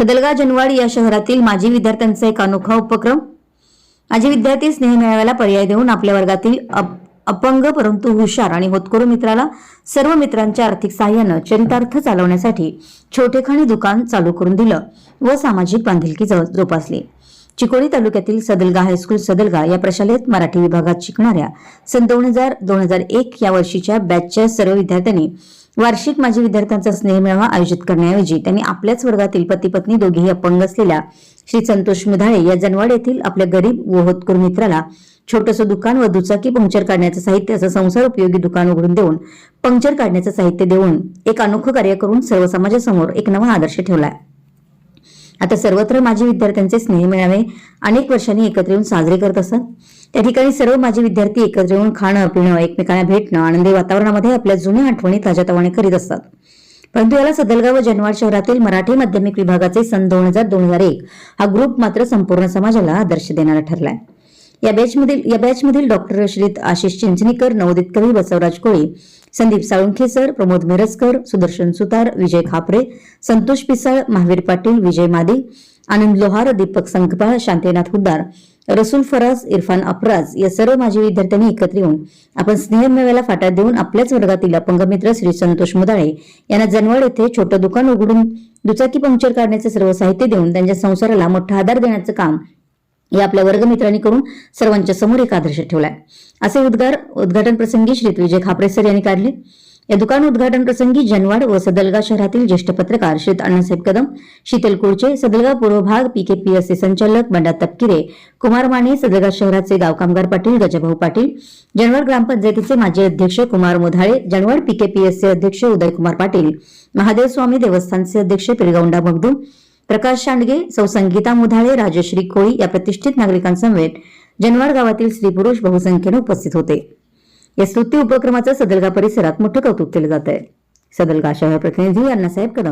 सदलगा जनवाड या शहरातील माजी विद्यार्थ्यांचा एक अनोखा उपक्रम. माजी विद्यार्थी स्नेह मेळाव्याला पर्याय देऊन आपल्या वर्गातील अप- अपंग परंतु हुशार आणि होतकरू मित्राला सर्व मित्रांच्या आर्थिक सहाय्यानं चरितार्थ चालवण्यासाठी छोटेखाणी दुकान चालू करून दिलं व सामाजिक बांधिलकी जोपासली. चिकोडी तालुक्यातील सदलगा हायस्कूल सदलगा या प्रशालेत मराठी विभागात शिकणाऱ्या सन दोन हजार दोन हजार एक या वर्षीच्या बॅचच्या सर्व विद्यार्थ्यांनी वार्षिक माजी विद्यार्थ्यांचा स्नेहमेळावा आयोजित करण्याऐवजी त्यांनी आपल्याच वर्गातील पती पत्नी दोघेही अपंग असलेल्या श्री संतोष मुधाळे या जनवाड येथील आपल्या गरीब व होतकरू मित्राला छोटंसं दुकान व दुचाकी पंक्चर काढण्याचं साहित्य असं संसार उपयोगी दुकान उघडून देऊन पंक्चर काढण्याचं साहित्य देऊन एक अनोखं कार्य करून सर्व समाजासमोर एक नवा आदर्श ठेवलाय. आता सर्वत्र माझे विद्यार्थ्यांचे स्नेह मेळावे अनेक वर्षांनी एकत्र येऊन साजरे करत असतात त्या ठिकाणी सर्व माझे विद्यार्थी एकत्र येऊन खाणं पिणं एकमेकांना भेटणं आनंदी वातावरणामध्ये आपल्या जुन्या आठवणी ताज्यातवाने करीत असतात. परंतु याला सदलगाव व जनवाड शहरातील मराठी माध्यमिक विभागाचे सन दोन हजार दोन हजार एक हा ग्रुप मात्र संपूर्ण समाजाला आदर्श देणारा ठरलाय. या बॅचमधील या बॅचमधील डॉक्टर श्रीत आशिष चिंचणीकर नवोदित कवी बसवराज कोळी संदीप साळुंखे सर प्रमोद मिरजकर सुदर्शन सुतार विजय खापरे संतोष पिसाळ महावीर पाटील विजय मादी आनंद लोहार दीपक संकपाळ शांतीनाथ हुद्दार रसूल फराज इरफान अफराज या सर्व माजी विद्यार्थ्यांनी एकत्र येऊन आपण स्नेहमेव्याला फाटा देऊन आपल्याच वर्गातील अपंग मित्र श्री संतोष मुदाळे यांना जनवाड येथे छोटं दुकान उघडून दुचाकी पंक्चर काढण्याचे सर्व साहित्य देऊन त्यांच्या संसाराला मोठा आधार देण्याचं काम या आपल्या वर्गमित्रांनी करून सर्वांच्या समोर एक आदर्श ठेवलाय. असे उद्गार उद्घाटन प्रसंगी श्री विजय खापरे सर यांनी काढले. या दुकान उद्घाटन प्रसंगी जनवाड व सदलगा शहरातील ज्येष्ठ पत्रकार श्री अण्णासाहेब कदम शीतल कुळचे सदलगा पूर्व भाग पीकेपीएसचे संचालक बंडा तपकिरे कुमार माने सदलगा शहराचे गावकामगार पाटील गजाभाऊ पाटील जनवाड ग्रामपंचायतीचे माजी अध्यक्ष कुमार मोधाळे जनवाड पीकेपीएसचे अध्यक्ष उदयकुमार पाटील महादेव स्वामी देवस्थानचे अध्यक्ष पिरगौंडा मगदूम प्रकाश शांडगे सौ संगीता मुधाळे राजश्री कोळी या प्रतिष्ठित नागरिकांसमवेत जनवाड गावातील स्त्री पुरुष बहुसंख्येने उपस्थित होते. या स्तुती उपक्रमाचं सदलगा परिसरात मोठं कौतुक केलं जात आहे सदलगा शहर प्रतिनिधी अण्णासाहेब कदम.